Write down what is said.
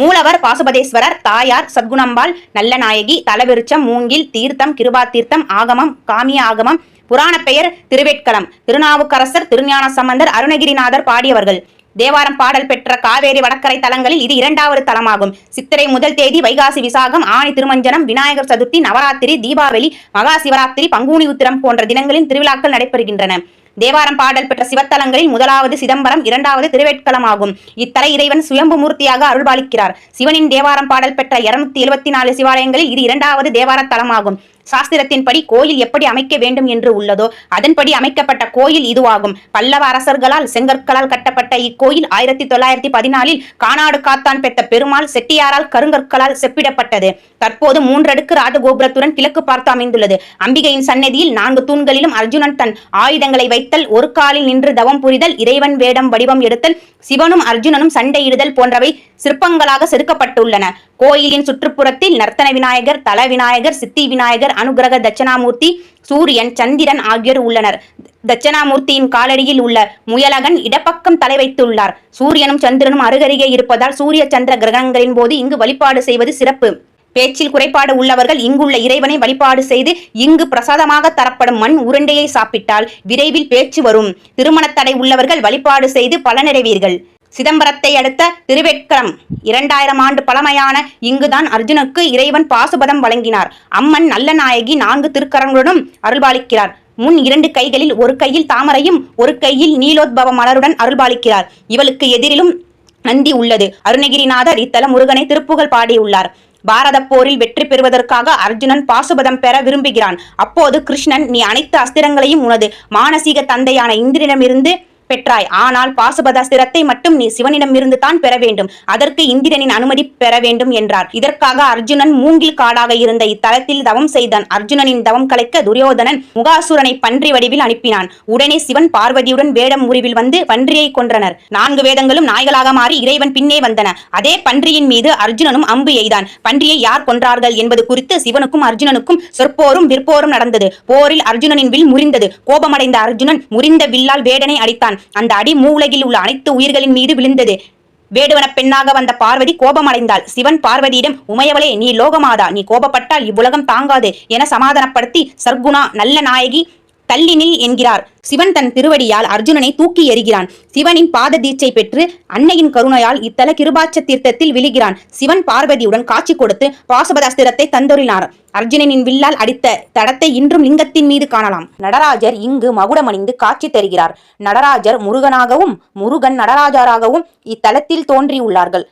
மூலவர் பாசுபதேஸ்வரர் தாயார் சத்குணம்பாள் நல்ல நாயகி தலவிருச்சம் மூங்கில் தீர்த்தம் கிருபா தீர்த்தம் ஆகமம் காமிய ஆகமம் புராண பெயர் திருவேட்களம் திருநாவுக்கரசர் திருஞான சம்பந்தர் அருணகிரிநாதர் பாடியவர்கள். தேவாரம் பாடல் பெற்ற காவேரி வடக்கரை தலங்களில் இது இரண்டாவது தலமாகும். சித்திரை முதல் தேதி வைகாசி விசாகம் ஆணி திருமஞ்சனம் விநாயகர் சதுர்த்தி நவராத்திரி தீபாவளி மகா சிவராத்திரி பங்குனி உத்திரம் போன்ற தினங்களில் திருவிழாக்கள் நடைபெறுகின்றன. தேவாரம் பாடல் பெற்ற சிவத்தலங்களில் முதலாவது சிதம்பரம் இரண்டாவது திருவேட்களம் ஆகும் இறைவன் சுயம்பு மூர்த்தியாக அருள்பாலிக்கிறார். சிவனின் தேவாரம் பாடல் பெற்ற இருநூத்தி எழுபத்தி நாலு சிவாலயங்களில் இது இரண்டாவது தேவார தலமாகும். சாஸ்திரத்தின்படி கோயில் எப்படி அமைக்க வேண்டும் என்று உள்ளதோ அதன்படி அமைக்கப்பட்ட கோயில் இதுவாகும். பல்லவ அரசர்களால் செங்கற்களால் கட்டப்பட்ட இக்கோயில் ஆயிரத்தி தொள்ளாயிரத்தி பதினாலில் கானாடு காத்தான் பெற்ற பெருமாள் செட்டியாரால் கருங்கற்களால் செப்பிடப்பட்டது. தற்போது மூன்றடுக்கு ராஜகோபுரத்துடன் கிழக்கு பார்த்து அமைந்துள்ளது. அம்பிகையின் சன்னதியில் நான்கு தூண்களிலும் அர்ஜுனன் தன் ஆயுதங்களை வைத்தல் ஒரு காலில் நின்று தவம் புரிதல் இறைவன் வேடம் வடிவம் எடுத்தல் சிவனும் அர்ஜுனனும் சண்டையிடுதல் போன்றவை சிற்பங்களாக செதுக்கப்பட்டுள்ளன. கோயிலின் சுற்றுப்புறத்தில் நர்த்தன விநாயகர் தல விநாயகர் சித்தி விநாயகர் அனுகிரக தட்சணாமூர்த்தி சூரியன் சந்திரன் ஆகியோர் உள்ளனர். தட்சணாமூர்த்தியின் காலடியில் உள்ள முயலகன் இடப்பக்கம் தலை வைத்துள்ளார். சூரியனும் சந்திரனும் அருகருகே இருப்பதால் சூரிய சந்திர கிரகங்களின் போது இங்கு வழிபாடு செய்வது சிறப்பு. பேச்சில் குறைபாடு உள்ளவர்கள் இங்குள்ள இறைவனை வழிபாடு செய்து இங்கு பிரசாதமாக தரப்படும் மண் உருண்டையை சாப்பிட்டால் விரைவில் பேச்சு வரும். திருமணத்தடை உள்ளவர்கள் வழிபாடு செய்து பலனடைவீர்கள். சிதம்பரத்தை அடுத்த திருவெட்கரம் இரண்டாயிரம் ஆண்டு பழமையான இங்குதான் அர்ஜுனுக்கு இறைவன் பாசுபதம் வழங்கினார். அம்மன் நல்ல நாயகி நான்கு திருக்கரங்களுடன் அருள்பாலிக்கிறார். முன் இரண்டு கைகளில் ஒரு கையில் தாமரையும் ஒரு கையில் நீலோத்பவ மலருடன் அருள்பாலிக்கிறார். இவளுக்கு எதிரிலும் நந்தி உள்ளது. அருணகிரிநாதர் இத்தல முருகனை திருப்புகழ் பாடியுள்ளார். பாரத போரில் வெற்றி பெறுவதற்காக அர்ஜுனன் பாசுபதம் பெற விரும்புகிறான். அப்போது கிருஷ்ணன் நீ அனைத்து அஸ்திரங்களையும் உனது மானசீக தந்தையான இந்திரனிடமிருந்து பெற்றாய். ஆனால் பாசுபதாஸ்திரத்தை மட்டும் நீ சிவனிடமிருந்து தான் பெற வேண்டும். அதற்கு இந்திரனின் அனுமதி பெற வேண்டும் என்றார். இதற்காக அர்ஜுனன் மூங்கில் காடாக இருந்த இத்தலத்தில் தவம் செய்தான். அர்ஜுனனின் தவம் கலைக்க துரியோதனன் முகாசுரனை பன்றி வடிவில் அனுப்பினான். உடனே சிவன் பார்வதியுடன் வேடம் உருவில் வந்து பன்றியை கொன்றனர். நான்கு வேதங்களும் நாய்களாக மாறி இறைவன் பின்னே வந்தன. அதே பன்றியின் மீது அர்ஜுனனும் அம்பு எய்தான். பன்றியை யார் கொன்றார்கள் என்பது குறித்து சிவனுக்கும் அர்ஜுனனுக்கும் சொற்போரும் விற்போரும் நடந்தது. போரில் அர்ஜுனனின் வில் முறிந்தது. கோபமடைந்த அர்ஜுனன் முறிந்த வில்லால் வேடனை அடித்தான். அந்த அடி மூவுலகில் உள்ள அனைத்து உயிர்களின் மீது விழுந்தது. வேடுவன பெண்ணாக வந்த பார்வதி கோபமடைந்தாள். சிவன் பார்வதியிடம் உமையவளே நீ லோகமாதா. நீ கோபப்பட்டால் இவ்வுலகம் தாங்காது என சமாதானப்படுத்தி சர்க்குணா நல்ல நாயகி தள்ளினில் என்கிறார். சிவன் தன் திருவடியால் அர்ஜுனனை தூக்கி எறிகிறான். சிவனின் பாத தீட்சை பெற்று அன்னையின் கருணையால் இத்தல கிருபாட்ச தீர்த்தத்தில் விழுகிறான். சிவன் பார்வதியுடன் காட்சி கொடுத்து பாசபதாஸ்திரத்தை தந்தொறினார் அர்ஜுனனின் வில்லால் அடித்த தடத்தை இன்றும் லிங்கத்தின் மீது காணலாம். நடராஜர் இங்கு மகுடமணிந்து காட்சி தருகிறார். நடராஜர் முருகனாகவும் முருகன் நடராஜராகவும் இத்தலத்தில் தோன்றியுள்ளார்கள்.